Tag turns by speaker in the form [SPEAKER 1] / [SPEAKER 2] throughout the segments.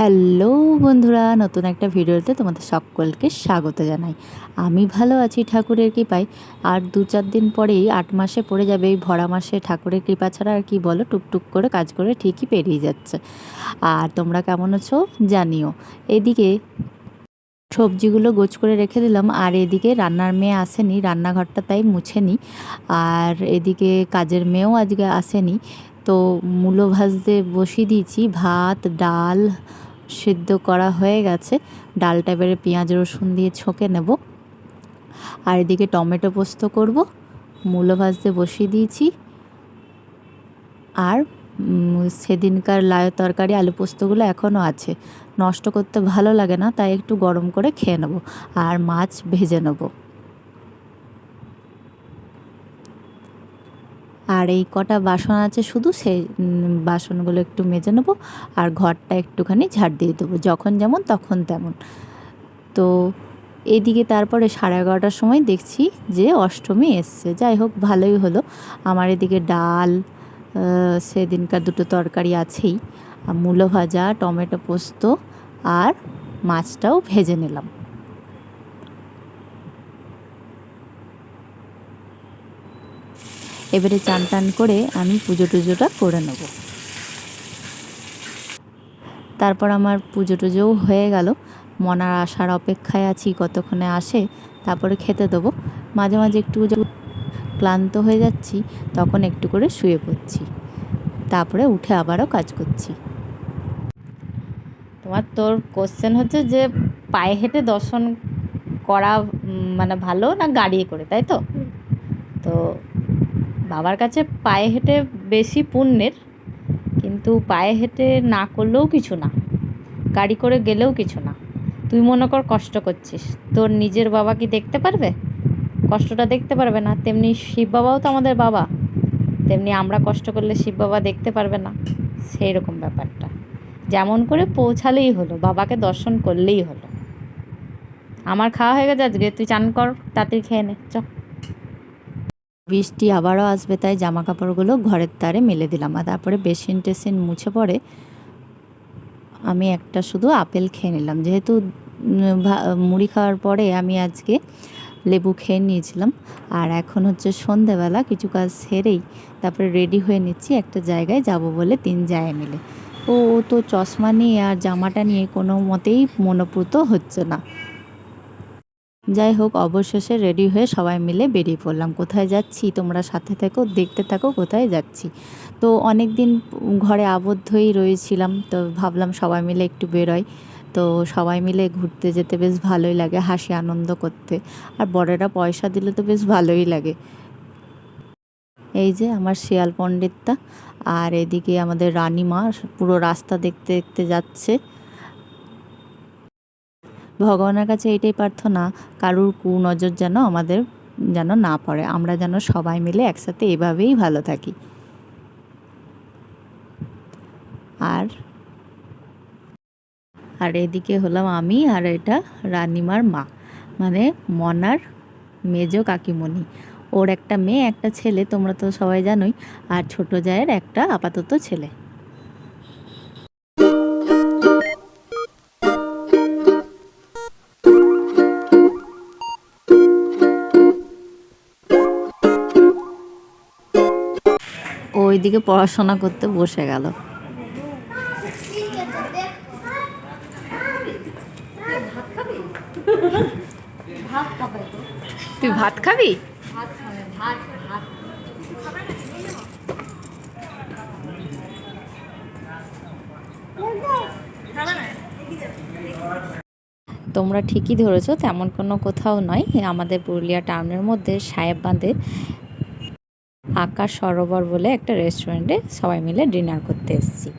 [SPEAKER 1] Hello বন্ধুরা, নতুন একটা ভিডিওতে তোমাদের সকলকে স্বাগত জানাই। আমি ভালো আছি ঠাকুরের কৃপায়। আর দু চার দিন পরেই আট মাসে পড়ে যাবে এই ভরা মাসে ঠাকুরের কৃপা ছাড়া আর কি বলো, টুকটুক করে কাজ করে ঠিকই পেরিয়ে যাচ্ছে। আর তোমরা কেমন আছো জানিও। এদিকে সবজিগুলো গোছ করে রেখে দিলাম, আর এদিকে রান্নার মেয়ে আসেনি, রান্নাঘরটা তাই মুছে মুছেনি আর এদিকে কাজের মেয়েও আজকে আসেনি। তো মূলো ভাজতে বসিয়ে দিয়েছি, ভাত, ডাল সিদ্ধ করা হয়ে গেছে। ডালটা এবারে পেঁয়াজ, রসুন দিয়ে ছকে নেব। আর এদিকে টমেটো পোস্ত করব। মূলো ভাজতে বসিয়ে দিয়েছি। আর সেদিনকার লাউ তরকারি, আলু পোস্তগুলো এখনও আছে। নষ্ট করতে ভালো লাগে না, তাই একটু গরম করে খেয়ে নেব। আর মাছ ভেজে নেব। আর এই কটা বাসন আছে শুধু সেই বাসনগুলো একটু মেজে নেব আর ঘরটা একটুখানি ঝাড় দিয়ে দেবো। যখন যেমন তখন তেমন। তো এদিকে তারপরে সাড়ে এগারোটার সময় দেখছি যে অষ্টমী এসছে। যাই হোক, ভালোই হলো। আমার এদিকে ডাল সেদিনকার দুটো তরকারি আছেই। মূলো ভাজা, টমেটো পোস্ত আর মাছটাও ভেজে নিলাম। এবারে চান টান করে আমি পুজো টুজোটা করে নেব। তারপর আমার পুজো টুজোও হয়ে গেল। মনার আসার অপেক্ষায় আছি, কতক্ষণে আসে তারপরে খেতে দেবো। মাঝে মাঝে একটু ক্লান্ত হয়ে যাচ্ছি, তখন একটু করে শুয়ে পড়ছি। তারপরে উঠে আবারও কাজ করছি। তোমার তোর কোশ্চেন হচ্ছে যে পায়ে হেঁটে দর্শন করা মানে ভালো না গাড়ি করে, তাই তো? তো বাবার কাছে পায়ে হেঁটে বেশি পুণ্যের, কিন্তু পায়ে হেঁটে না করলেও কিছু না। গাড়ি করে গেলেও কিছু না। তুই মনে কর কষ্ট করছিস। তোর নিজের বাবা কি দেখতে পারবে? কষ্টটা দেখতে পারবে না। তেমনি শিব বাবাও তো আমাদের বাবা। তেমনি আমরা কষ্ট করলে শিব বাবা দেখতে পারবে না। সেই রকম ব্যাপারটা। যেমন করে পৌঁছালেই হলো, বাবাকে দর্শন করলেই হলো। আমার খাওয়া হয়ে গেছে আজকে। তুই চান কর, তাড়াতাড়ি খেয়ে নে। চ। বৃষ্টি আবারও আসবে, তাই জামা কাপড়গুলো ঘরের তারে মেলে দিলাম। আর তারপরে বেসিন টেসিন মুছে পড়ে আমি একটা শুধু আপেল খেয়ে নিলাম। যেহেতু মুড়ি খাওয়ার পরে আমি আজকে লেবু খেয়ে নিয়েছিলাম। আর এখন হচ্ছে সন্ধেবেলা, কিছু কাজ সেরেই তারপরে রেডি হয়ে নিচ্ছি। একটা জায়গায় যাব বলে তিন জায়গায় মিলে। ও তো চশমা নিয়ে আর জামাটা নিয়ে কোনো মতেই মনোপ্রুত হচ্ছে না। যাই হোক, অবশেষে রেডি হয়ে সবাই মিলে বেরিয়ে পড়লাম। কোথায় যাচ্ছি? তোমরা সাথে থেকো, দেখতে থাকো কোথায় যাচ্ছি। তো অনেক দিন ঘরে আবদ্ধ আবদ্ধই রয়েছিলাম, তো ভাবলাম সবাই মিলে একটু বেরোয় তো সবাই মিলে ঘুরতে যেতে বেশ ভালোই লাগে, হাসি আনন্দ করতে। আর বড়রা পয়সা দিলে তো বেশ ভালোই লাগে। এই যে আমার শিয়াল পণ্ডিতটা, আর এদিকে আমাদের রানীমা পুরো রাস্তা দেখতে দেখতে যাচ্ছে। ভগবানের কাছে এটাই প্রার্থনা, কারুর কুনজর যেন আমাদের যেন না পড়ে। আমরা যেন সবাই মিলে একসাথে এভাবেই ভালো থাকি। আর আর এদিকে হলাম আমি আর এটা রানিমার মা মানে মনার মেজ কাকিমণি। ওর একটা মেয়ে, একটা ছেলে, তোমরা তো সবাই জানোই। আর ছোট জায়ের একটা আপাতত ছেলে। ওইদিকে পড়াশোনা করতে বসে গেল। তুই ভাত খাবি? তোমরা ঠিকই ধরেছো, তেমন কোনো কোথাও নয়। আমাদের পুরুলিয়া টাউনের মধ্যে সাহেব বাঁধে আকাশ সরোবর বলে একটা রেস্টুরেন্টে সবাই মিলে ডিনার করতে এসেছি।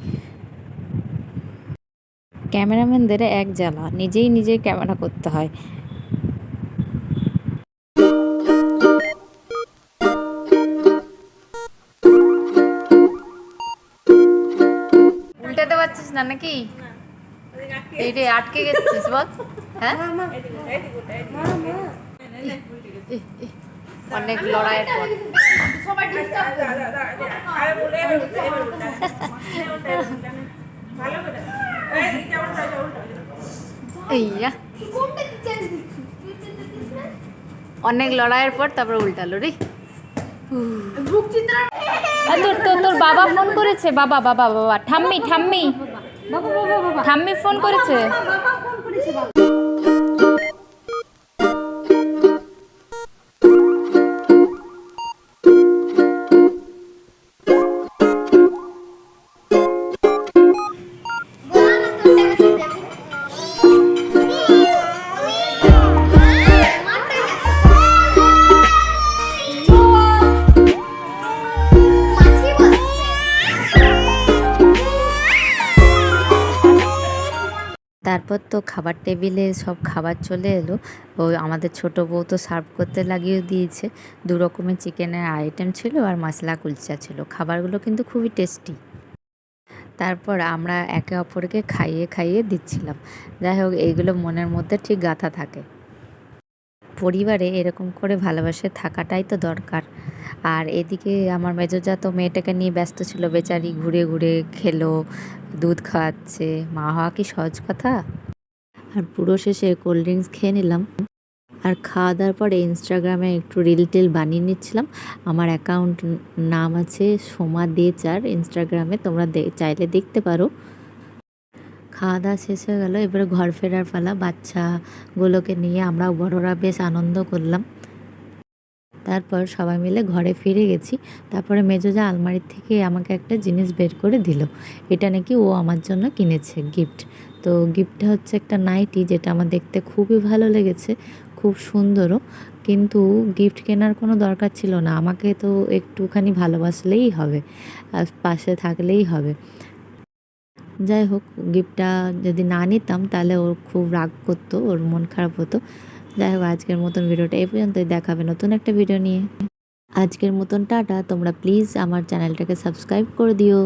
[SPEAKER 1] ক্যামেরাম্যানদের এক জ্বালা নিজেই নিজেই ক্যামেরা করতে হয়। উল্টাতে পারছিস না নাকি? এই রে আটকে গেছিস বল। হ্যাঁ? অনেক লড়াইয়ের পর। এইয়া অনেক লড়াইয়ের পর তারপর উল্টালো রে তোর তোর তোর বাবা ফোন করেছে বাবা বাবা বাবা ঠাম্মি ঠাম্মি ঠাম্মি ফোন করেছে তারপর তো খাবার টেবিলে সব খাবার চলে এলো। ও আমাদের ছোট বউ তো সার্ভ করতে লাগিয়ে দিয়েছে। দু রকমের চিকেনের আইটেম ছিল আর মশলা কুলচা ছিল। খাবারগুলো কিন্তু খুবই টেস্টি। তারপর আমরা একে অপরকে খাইয়ে খাইয়ে দিচ্ছিলাম। যাই হোক, এইগুলো মনের মধ্যে ঠিক গাঁথা থাকে। পরিবারে এরকম করে ভালোবাসে থাকাটাই তো দরকার। আর এদিকে আমার মেজোজা তো মেয়েটাকে নিয়ে ব্যস্ত ছিল, বেচারি ঘুরে ঘুরে খেলো, দুধ খাওয়াচ্ছে। মা হওয়া কি সহজ কথা? আর পুরো শেষে কোল্ড ড্রিঙ্কস খেয়ে নিলাম। আর খাওয়া দাওয়ার পরে ইনস্টাগ্রামে একটু রিল টিল বানিয়ে নিচ্ছিলাম। আমার অ্যাকাউন্ট নাম আছে সোমা দে চার ইনস্টাগ্রামে তোমরা চাইলে দেখতে পারো। খাওয়া দাওয়া শেষ হয়ে গেল, এবারে ঘর ফেরার পালা। বাচ্চাগুলোকে নিয়ে আমরা বড়রা বেশ আনন্দ করলাম। তারপর সবাই মিলে ঘরে ফিরে গেছি। তারপরে মেজোজা আলমারির থেকে আমাকে একটা জিনিস বের করে দিল। এটা নাকি ও আমার জন্য কিনেছে গিফট তো গিফটটা হচ্ছে একটা নাইটি যেটা আমার দেখতে খুবই ভালো লেগেছে, খুব সুন্দরও। কিন্তু গিফট কেনার কোনো দরকার ছিল না। আমাকে তো একটুখানি ভালোবাসলেই হবে পাশে থাকলেই হবে। যাই হোক গিফটটা যদি না নিতাম তাহলে ওর খুব রাগ করতো, ওর মন খারাপ হতো। যাই হোক, আজকের মতন ভিডিওটা এই পর্যন্তই। দেখাবে নতুন একটা ভিডিও নিয়ে। আজকের মতন টাটা। তোমরা প্লিজ আমার চ্যানেলটাকে সাবস্ক্রাইব করে দিও।